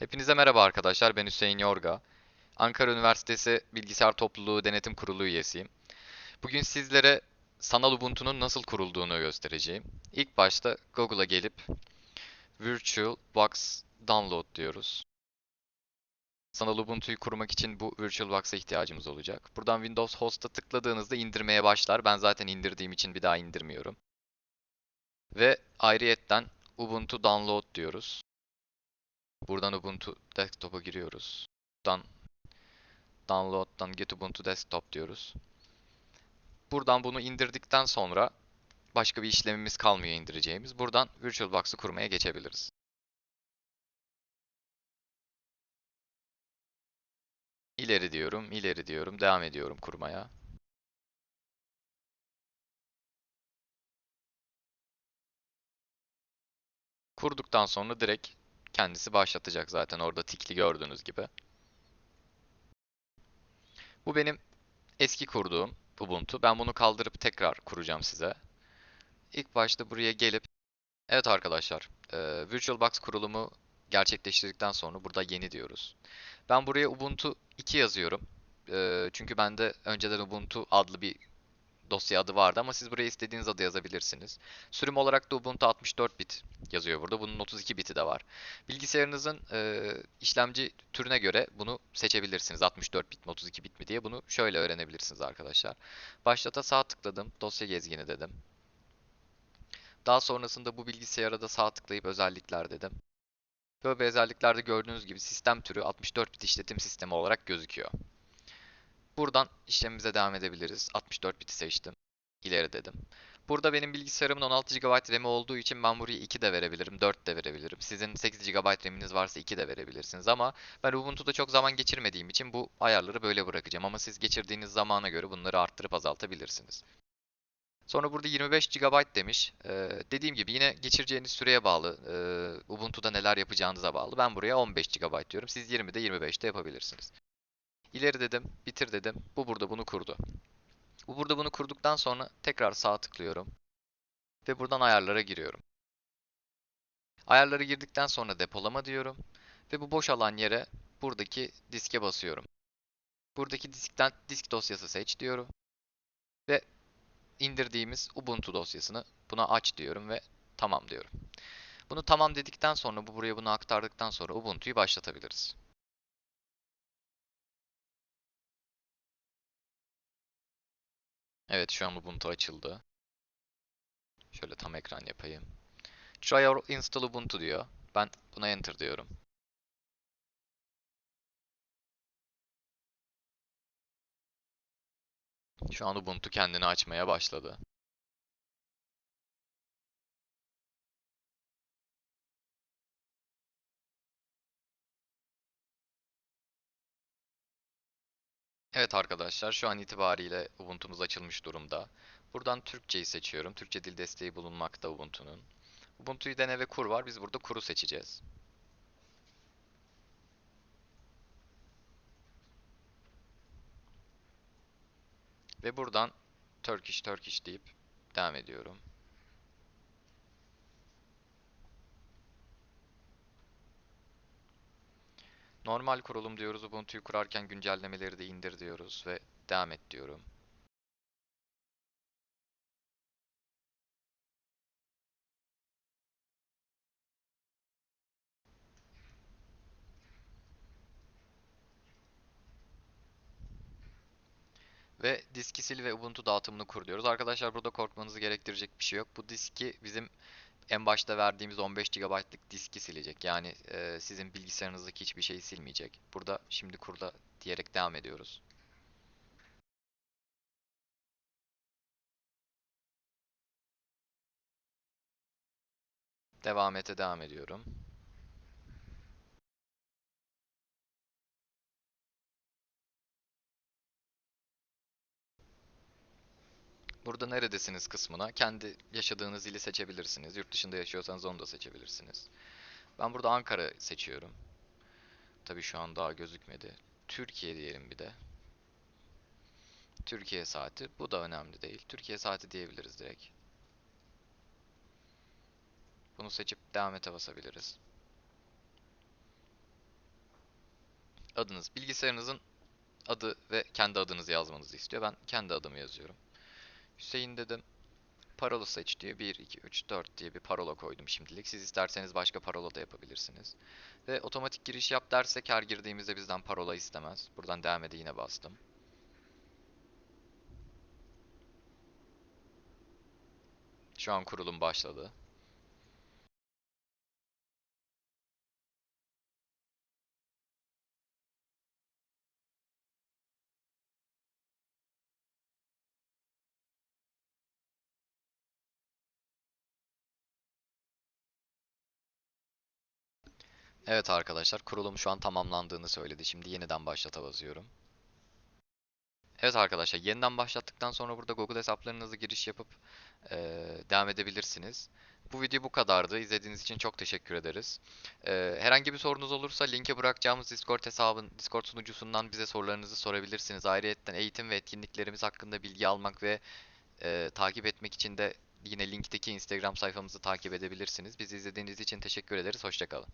Hepinize merhaba arkadaşlar. Ben Hüseyin Yorga. Ankara Üniversitesi Bilgisayar Topluluğu Denetim Kurulu üyesiyim. Bugün sizlere sanal Ubuntu'nun nasıl kurulduğunu göstereceğim. İlk başta Google'a gelip VirtualBox Download diyoruz. Sanal Ubuntu'yu kurmak için bu VirtualBox'a ihtiyacımız olacak. Buradan Windows Host'a tıkladığınızda indirmeye başlar. Ben zaten indirdiğim için bir daha indirmiyorum. Ve ayrıyetten Ubuntu Download diyoruz. Buradan Ubuntu Desktop'a giriyoruz. Buradan Download'dan Get Ubuntu Desktop diyoruz. Buradan bunu indirdikten sonra başka bir işlemimiz kalmıyor indireceğimiz. Buradan VirtualBox'ı kurmaya geçebiliriz. İleri diyorum, ileri diyorum, devam ediyorum kurmaya. Kurduktan sonra direkt kendisi başlatacak zaten orada tikli gördüğünüz gibi. Bu benim eski kurduğum Ubuntu. Ben bunu kaldırıp tekrar kuracağım size. İlk başta buraya gelip Evet arkadaşlar, e, VirtualBox kurulumu gerçekleştirdikten sonra burada yeni diyoruz. Ben buraya Ubuntu 2 yazıyorum. E, çünkü bende önceden Ubuntu adlı bir dosya adı vardı ama siz buraya istediğiniz adı yazabilirsiniz. Sürüm olarak da Ubuntu 64 bit yazıyor burada. Bunun 32 biti de var. Bilgisayarınızın e, işlemci türüne göre bunu seçebilirsiniz. 64 bit mi 32 bit mi diye bunu şöyle öğrenebilirsiniz arkadaşlar. Başlata sağ tıkladım. Dosya gezgini dedim. Daha sonrasında bu bilgisayara da sağ tıklayıp özellikler dedim. Böyle özelliklerde gördüğünüz gibi sistem türü 64 bit işletim sistemi olarak gözüküyor. Buradan işlemimize devam edebiliriz. 64 biti seçtim. İleri dedim. Burada benim bilgisayarımın 16 GB RAM'i olduğu için ben buraya 2 de verebilirim, 4 de verebilirim. Sizin 8 GB RAM'iniz varsa 2 de verebilirsiniz ama ben Ubuntu'da çok zaman geçirmediğim için bu ayarları böyle bırakacağım. Ama siz geçirdiğiniz zamana göre bunları arttırıp azaltabilirsiniz. Sonra burada 25 GB demiş. Ee, dediğim gibi yine geçireceğiniz süreye bağlı. Ee, Ubuntu'da neler yapacağınıza bağlı. Ben buraya 15 GB diyorum. Siz 20'de 25'te yapabilirsiniz. İleri dedim, bitir dedim. Bu burada bunu kurdu. Bu burada bunu kurduktan sonra tekrar sağ tıklıyorum. Ve buradan ayarlara giriyorum. Ayarlara girdikten sonra depolama diyorum. Ve bu boş alan yere buradaki diske basıyorum. Buradaki diskten disk dosyası seç diyorum. Ve indirdiğimiz Ubuntu dosyasını buna aç diyorum ve tamam diyorum. Bunu tamam dedikten sonra bu buraya bunu aktardıktan sonra Ubuntu'yu başlatabiliriz. Evet şu an Ubuntu açıldı. Şöyle tam ekran yapayım. Try or install Ubuntu diyor. Ben buna enter diyorum. Şu an Ubuntu kendini açmaya başladı. Evet arkadaşlar şu an itibariyle Ubuntu'muz açılmış durumda. Buradan Türkçeyi seçiyorum. Türkçe dil desteği bulunmakta Ubuntu'nun. Ubuntu'yu dene ve kur var. Biz burada kuru seçeceğiz. Ve buradan Turkish Turkish deyip devam ediyorum. Normal kurulum diyoruz. Ubuntu'yu kurarken güncellemeleri de indir diyoruz ve devam et diyorum. Ve diski sil ve Ubuntu dağıtımını kur diyoruz. Arkadaşlar burada korkmanızı gerektirecek bir şey yok. Bu diski bizim en başta verdiğimiz 15 GB'lık diski silecek. Yani e, sizin bilgisayarınızdaki hiçbir şeyi silmeyecek. Burada şimdi kurda diyerek devam ediyoruz. Devam ete devam ediyorum. Burada neredesiniz kısmına kendi yaşadığınız ili seçebilirsiniz. Yurt dışında yaşıyorsanız onu da seçebilirsiniz. Ben burada Ankara seçiyorum. Tabii şu an daha gözükmedi. Türkiye diyelim bir de. Türkiye saati. Bu da önemli değil. Türkiye saati diyebiliriz direkt. Bunu seçip devam ete basabiliriz. adınız, bilgisayarınızın adı ve kendi adınızı yazmanızı istiyor. Ben kendi adımı yazıyorum. Hüseyin dedim. Parola seç diyor. 1, 2, 3, 4 diye bir parola koydum şimdilik. Siz isterseniz başka parola da yapabilirsiniz. Ve otomatik giriş yap dersek her girdiğimizde bizden parola istemez. Buradan devam ede yine bastım. Şu an kurulum başladı. Evet arkadaşlar, kurulum şu an tamamlandığını söyledi. Şimdi yeniden başlata basıyorum. Evet arkadaşlar, yeniden başlattıktan sonra burada Google hesaplarınızı giriş yapıp eee, devam edebilirsiniz. Bu video bu kadardı. İzlediğiniz için çok teşekkür ederiz. Eee, herhangi bir sorunuz olursa linke bırakacağımız Discord hesabın, Discord sunucusundan bize sorularınızı sorabilirsiniz. Ayrıca eğitim ve etkinliklerimiz hakkında bilgi almak ve eee, takip etmek için de yine linkteki Instagram sayfamızı takip edebilirsiniz. Bizi izlediğiniz için teşekkür ederiz. Hoşça kalın.